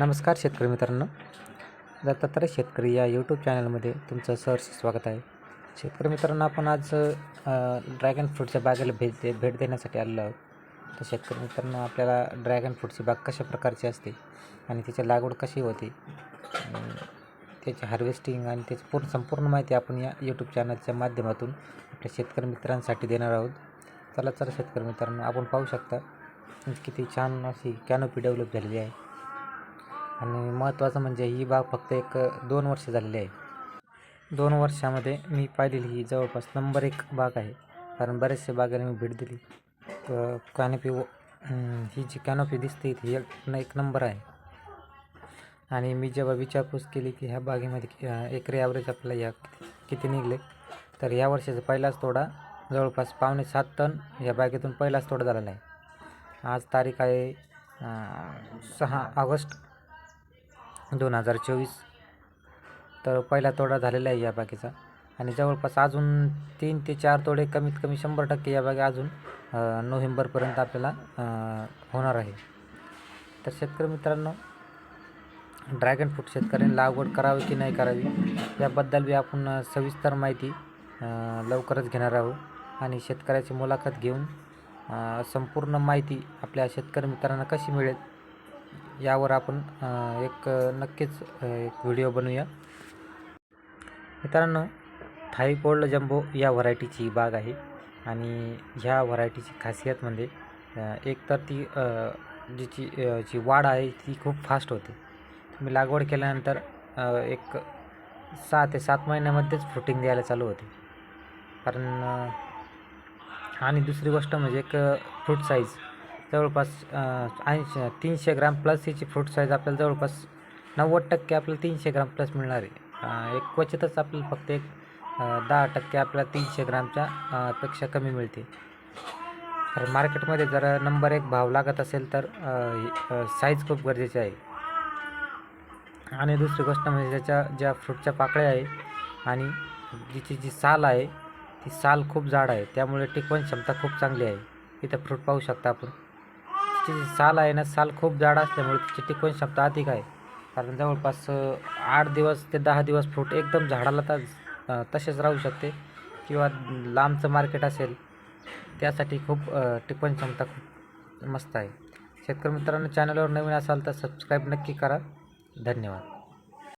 नमस्कार शेतकरी मित्रांनो. दत्तात्रय शेतकरी या यूट्यूब चॅनलमध्ये तुमचं सहर्ष स्वागत आहे. शेतकरी मित्रांनो आपण आज ड्रॅगन फ्रूटच्या बागेला भेट दे भेट देण्यासाठी आलेलो आहोत. तर शेतकरी मित्रांनो आपल्याला ड्रॅगन फ्रूटची बाग कशा प्रकारची असते आणि तिची लागवड कशी होते त्याची हार्वेस्टिंग आणि त्याची पूर्ण संपूर्ण माहिती आपण या यूट्यूब चॅनलच्या माध्यमातून आपल्या शेतकरी मित्रांसाठी देणार आहोत. चला चला शेतकरी मित्रांनो आपण पाहू शकता किती छान अशी कॅनोपी डेव्हलप झालेली आहे. आणि महत्त्वाचं म्हणजे ही बाग फक्त एक दोन वर्ष झालेली आहे. दोन वर्षामध्ये मी पाहिलेली ही जवळपास नंबर एक बाग आहे. कारण बरेचसे बागेला मी भेट दिली. तर कॅनोपी ही जी कॅनोपी दिसते ती एक न- एक नंबर आहे. आणि मी जेव्हा विचारपूस केली की ह्या बागेमध्ये एकरे एकरी ॲव्हरेज आपल्याला या किती निघले तर या वर्षाचा पहिलाच तोडा जवळपास पावणे सात टन या बागेतून पहिलाच तोडा झालेला आहे. आज तारीख आहे सहा ऑगस्ट. दोन हजार चोवीस. तर पहिला तोडा झालेला आहे या बागेचा. आणि जवळपास अजून तीन ते चार तोडे कमीत कमी शंभर टक्के या बागे अजून नोव्हेंबरपर्यंत आपल्याला होणार आहे. तर शेतकरी मित्रांनो ड्रॅगन फ्रूट शेतकऱ्यांनी लागवड करावी की नाही करावी याबद्दल बी आपण सविस्तर माहिती लवकरच घेणार आहोत. आणि शेतकऱ्याची मुलाखत घेऊन संपूर्ण माहिती आपल्या शेतकरी मित्रांना कशी मिळेल यावर आपण एक नक्कीच एक व्हिडिओ बनवूया. मित्रांनो थाई गोल्ड जम्बो या व्हरायटीची बाग आहे आणि ह्या व्हरायटीची खासियत म्हणजे एक तर ती जिची जी वाढ आहे ती खूप फास्ट होते. तुम्ही लागवड केल्यानंतर एक सहा ते सात महिन्यामध्येच फ्रुटिंग द्यायला चालू होते. कारण आणि दुसरी गोष्ट म्हणजे एक फ्रूट साईज जवळपास ऐंशी तीनशे ग्राम प्लस हिची फ्रूट साईज आपल्याला जवळपास नव्वद टक्के आपल्याला तीनशे ग्राम प्लस मिळणार आहे. एक क्वचितच आपल्याला फक्त एक दहा टक्के आपल्याला तीनशे ग्रामच्या पेक्षा कमी मिळते तर मार्केटमध्ये जर नंबर एक भाव लागत असेल तर साईज खूप गरजेची आहे. आणि दुसरी गोष्ट म्हणजे त्याच्या ज्या फ्रूटच्या पाकळ्या आहे आणि जिची जी साल आहे ती साल खूप जाड आहे त्यामुळे टिकवण क्षमता खूप चांगली आहे. इथं फ्रूट पाहू शकता आपण. तिची साल आहे ना साल खूप जाड असल्यामुळे तिची टिकवण क्षमता अधिक आहे. कारण जवळपास आठ दिवस ते दहा दिवस फ्रूट एकदम झाडाला तर तसेच राहू शकते. किंवा लांबचं मार्केट असेल त्यासाठी खूप टिकवण क्षमता खूप मस्त आहे. शेतकरी मित्रांनो चॅनलवर नवीन असाल तर सबस्क्राईब नक्की करा. धन्यवाद.